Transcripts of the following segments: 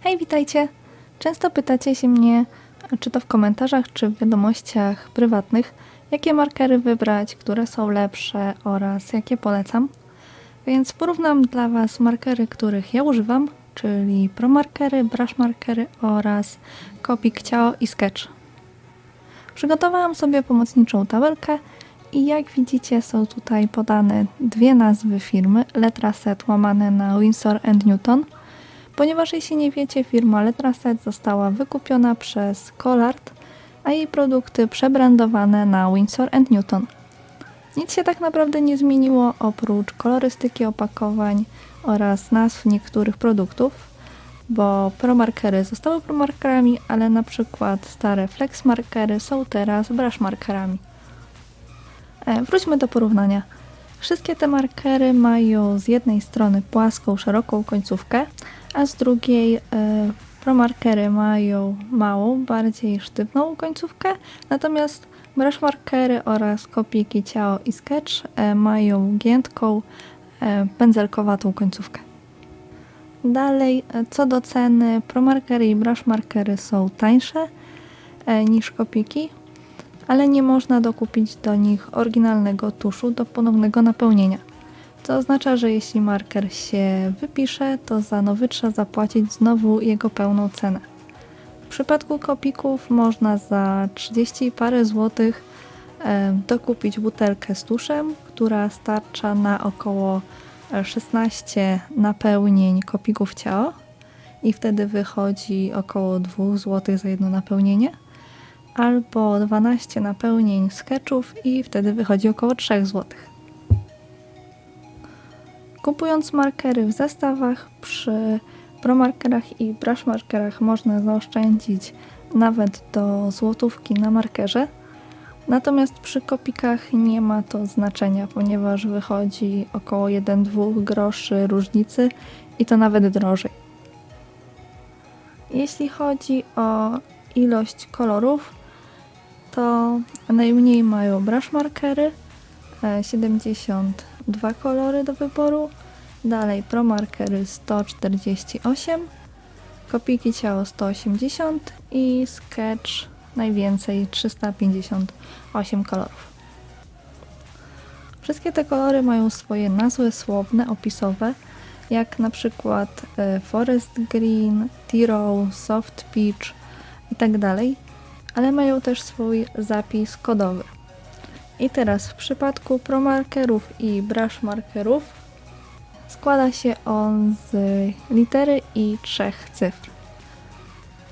Hej, witajcie! Często pytacie się mnie, czy to w komentarzach, czy w wiadomościach prywatnych, jakie markery wybrać, które są lepsze oraz jakie polecam. Więc porównam dla Was markery, których ja używam, czyli ProMarkery, Brush Markery oraz Copic Ciao i Sketch. Przygotowałam sobie pomocniczą tabelkę i jak widzicie są tutaj podane dwie nazwy firmy, Letraset łamane na Winsor Newton – Ponieważ jeśli nie wiecie, firma Letraset została wykupiona przez Collard, a jej produkty przebrandowane na Winsor Newton. Nic się tak naprawdę nie zmieniło oprócz kolorystyki opakowań oraz nazw niektórych produktów, bo promarkery zostały promarkerami, ale na przykład stare flex markery są teraz brush markerami. E, wróćmy do porównania. Wszystkie te markery mają z jednej strony płaską, szeroką końcówkę, a z drugiej e, promarkery mają małą, bardziej sztywną końcówkę, natomiast brush markery oraz kopiki ciało i sketch e, mają giętką, e, pędzelkowatą końcówkę. Dalej, co do ceny, promarkery i brush markery są tańsze niż kopiki, ale nie można dokupić do nich oryginalnego tuszu do ponownego napełnienia. To oznacza, że jeśli marker się wypisze, to za nowy trzeba zapłacić znowu jego pełną cenę. W przypadku kopików można za 30 parę złotych e, dokupić butelkę z tuszem, która starcza na około 16 napełnień kopików ciało i wtedy wychodzi około 2 zł za jedno napełnienie albo 12 napełnień sketchów i wtedy wychodzi około 3 zł. Kupując markery w zestawach przy promarkerach i brush markerach można zaoszczędzić nawet do złotówki na markerze. Natomiast przy kopikach nie ma to znaczenia, ponieważ wychodzi około 1-2 groszy różnicy i to nawet drożej. Jeśli chodzi o ilość kolorów, to najmniej mają brush markery, e, 72 kolory do wyboru, dalej pro markery 148, kopiki ciało 180 i sketch najwięcej 358 kolorów. Wszystkie te kolory mają swoje nazwy słowne, opisowe, jak na przykład e, Forest Green, Tiro, Soft Peach itd ale mają też swój zapis kodowy. I teraz w przypadku promarkerów i brush markerów składa się on z litery i trzech cyfr.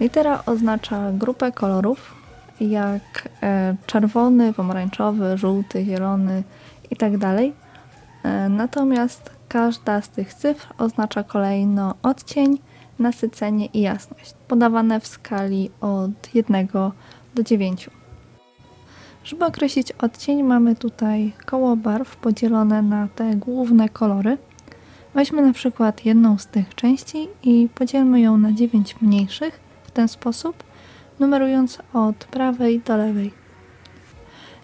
Litera oznacza grupę kolorów, jak e, czerwony, pomarańczowy, żółty, zielony itd. E, natomiast każda z tych cyfr oznacza kolejno odcień, nasycenie i jasność, podawane w skali od 1 do 9. Żeby określić odcień, mamy tutaj koło barw podzielone na te główne kolory. Weźmy na przykład jedną z tych części i podzielmy ją na 9 mniejszych w ten sposób, numerując od prawej do lewej.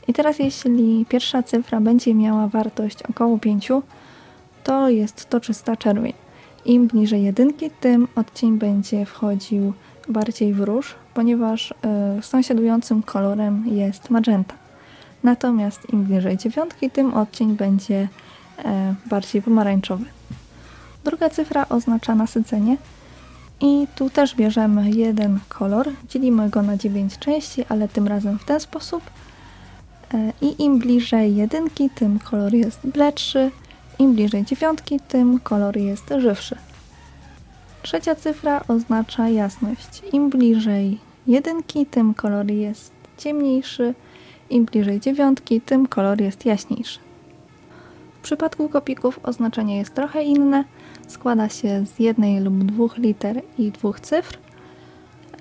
I teraz jeśli pierwsza cyfra będzie miała wartość około 5, to jest to czysta czerwień. Im bliżej jedynki, tym odcień będzie wchodził bardziej w róż, ponieważ y, sąsiadującym kolorem jest magenta. Natomiast im bliżej dziewiątki, tym odcień będzie y, bardziej pomarańczowy. Druga cyfra oznacza nasycenie i tu też bierzemy jeden kolor, dzielimy go na 9 części, ale tym razem w ten sposób. Y, I im bliżej jedynki, tym kolor jest bledszy, im bliżej dziewiątki, tym kolor jest żywszy. Trzecia cyfra oznacza jasność. Im bliżej jedynki, tym kolor jest ciemniejszy, im bliżej dziewiątki, tym kolor jest jaśniejszy. W przypadku kopików oznaczenie jest trochę inne. Składa się z jednej lub dwóch liter i dwóch cyfr.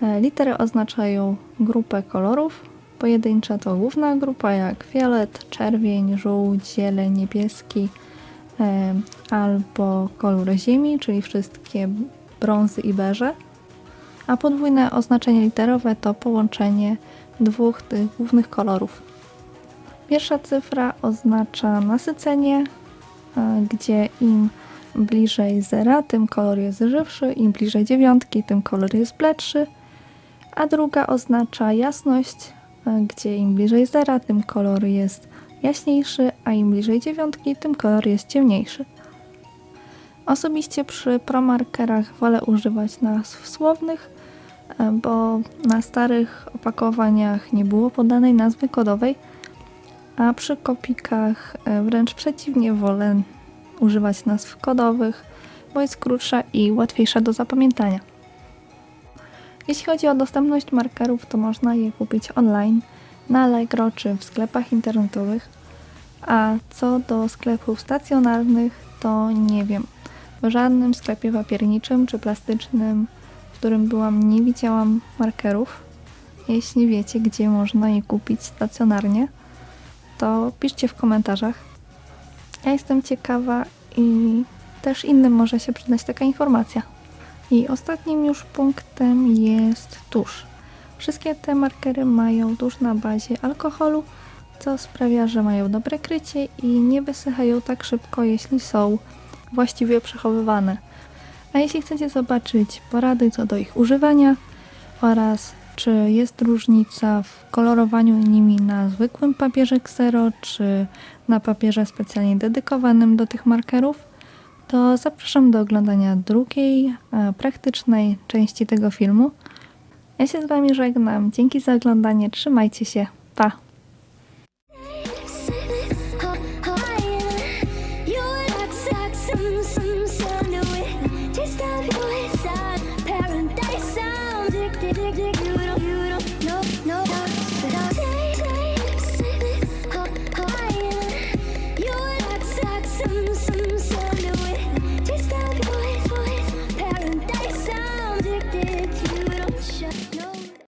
E, litery oznaczają grupę kolorów. Pojedyncza to główna grupa jak fiolet, czerwień, żółć, zieleń, niebieski albo kolor ziemi, czyli wszystkie brązy i beże, a podwójne oznaczenie literowe to połączenie dwóch tych głównych kolorów. Pierwsza cyfra oznacza nasycenie, e, gdzie im bliżej zera, tym kolor jest żywszy, im bliżej dziewiątki, tym kolor jest bledszy, a druga oznacza jasność, e, gdzie im bliżej zera, tym kolor jest jaśniejszy, a im bliżej dziewiątki, tym kolor jest ciemniejszy. Osobiście przy promarkerach wolę używać nazw słownych, e, bo na starych opakowaniach nie było podanej nazwy kodowej, a przy kopikach e, wręcz przeciwnie wolę używać nazw kodowych, bo jest krótsza i łatwiejsza do zapamiętania. Jeśli chodzi o dostępność markerów, to można je kupić online na Allegro czy w sklepach internetowych. A co do sklepów stacjonarnych, to nie wiem. W żadnym sklepie papierniczym czy plastycznym, w którym byłam, nie widziałam markerów. Jeśli wiecie, gdzie można je kupić stacjonarnie, to piszcie w komentarzach. Ja jestem ciekawa i też innym może się przydać taka informacja. I ostatnim już punktem jest tusz. Wszystkie te markery mają tusz na bazie alkoholu, co sprawia, że mają dobre krycie i nie wysychają tak szybko, jeśli są właściwie przechowywane. A jeśli chcecie zobaczyć porady co do ich używania oraz czy jest różnica w kolorowaniu nimi na zwykłym papierze Xero czy na papierze specjalnie dedykowanym do tych markerów, to zapraszam do oglądania drugiej, e, praktycznej części tego filmu. Ja się z Wami żegnam. Dzięki za oglądanie. Trzymajcie się. Pa!